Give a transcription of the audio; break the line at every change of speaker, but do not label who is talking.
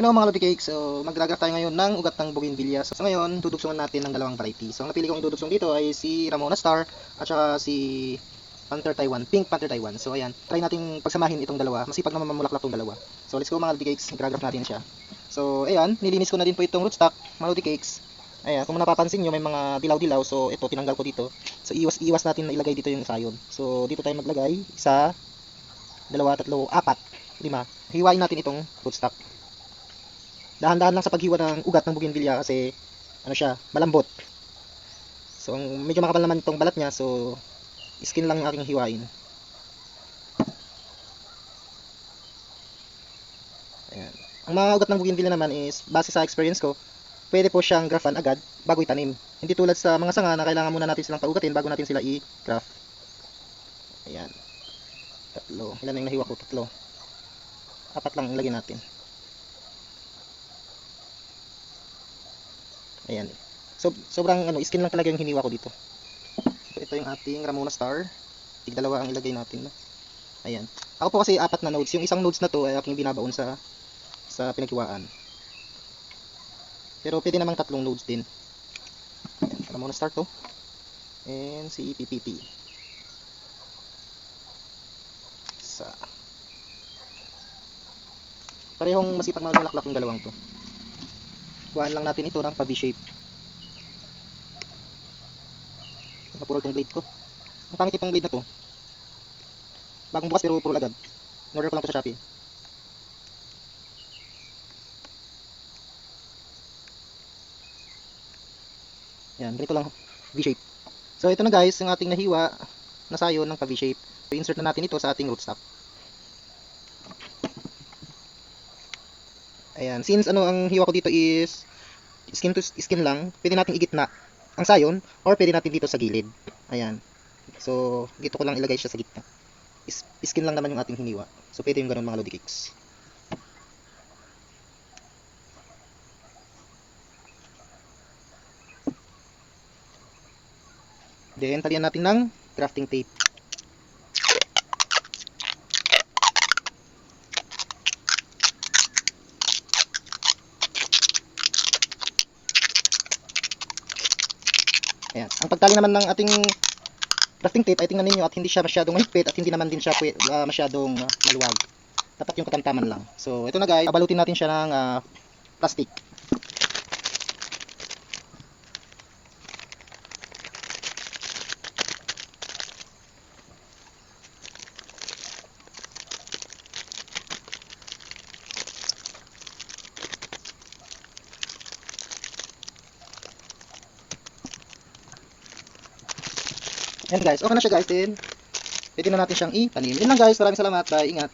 Hello mga Lodi Cake. So, magdragraph tayo ngayon ng ugat ng bougainvillea. So, ngayon, dudugsungan natin ng dalawang variety. So, ang napili kong idudugsong dito ay si Ramona Star at saka si Panther Taiwan, Pink Panther Taiwan. So, ayan, try nating pagsamahin itong dalawa. Masipag naman mamulaklak itong dalawa. So, let's go mga Lodi Cakes. Dragraph natin siya. So, ayan, nilinis ko na din po itong rootstock, mga Lodi Cakes. Ayan, kung napapansin nyo, may mga dilaw-dilaw. So, ito, tinanggal ko dito. So, iwas-iwas natin na ilagay dito yung sayon. So, dito tayo maglagay. Isa, dalawa, tatlo, apat, lima. Hiwain natin itong rootstock dahan-dahan lang sa paghiwa ng ugat ng bougainvillea kasi ano siya, malambot. So, medyo makapal naman itong balat niya, so skin lang ang aking hiwain. Ayan. Ang mga ugat ng bougainvillea naman is, base sa experience ko, pwede po siyang grafan agad bago itanim. Hindi tulad sa mga sanga na kailangan muna natin silang paugatin bago natin sila i-graft. Ayan. Tatlo. Ilan na yung nahiwa ko? Tatlo. Apat lang ilagay natin. Ayan. So, sobrang ano, skin lang talaga yung hiniwa ko dito. Ito yung ating Ramona Star. Tig dalawa ang ilagay natin. No? Ayan. Ako po kasi apat na nodes. Yung isang nodes na to ay aking binabaon sa sa pinaghiwaan. Pero pwede namang tatlong nodes din. Ayan. Ramona Star to. And si PPP. Sa Parehong masipag mga laklak yung dalawang to. Kuhaan lang natin ito ng pa-V-shape. Napuro itong blade ko. Ang pangit itong blade na to. Bagong bukas pero puro agad. Norder ko lang to sa Shopee. Yan, ganito lang V-shape. So ito na guys, yung ating nahiwa na sayo ng pa-V-shape. So, insert na natin ito sa ating rootstock. Ayan, since ano ang hiwa ko dito is skin to skin lang, pwede natin igitna ang sayon or pwede natin dito sa gilid. Ayan. So, dito ko lang ilagay siya sa gitna. Is, skin lang naman yung ating hiniwa. So, pwede yung ganun mga lodi cakes. Then, talian natin ng crafting tape. Ayan. Ang pagtali naman ng ating crafting tape ay tingnan ninyo at hindi siya masyadong mahigpit at hindi naman din siya ah, masyadong ah, maluwag. Dapat yung katamtaman lang. So, ito na guys. Babalutin natin siya ng ah, plastic. Ayan guys, okay na siya guys din. Pwede na natin siyang itanim. Yun lang guys, maraming salamat. Bye, ingat.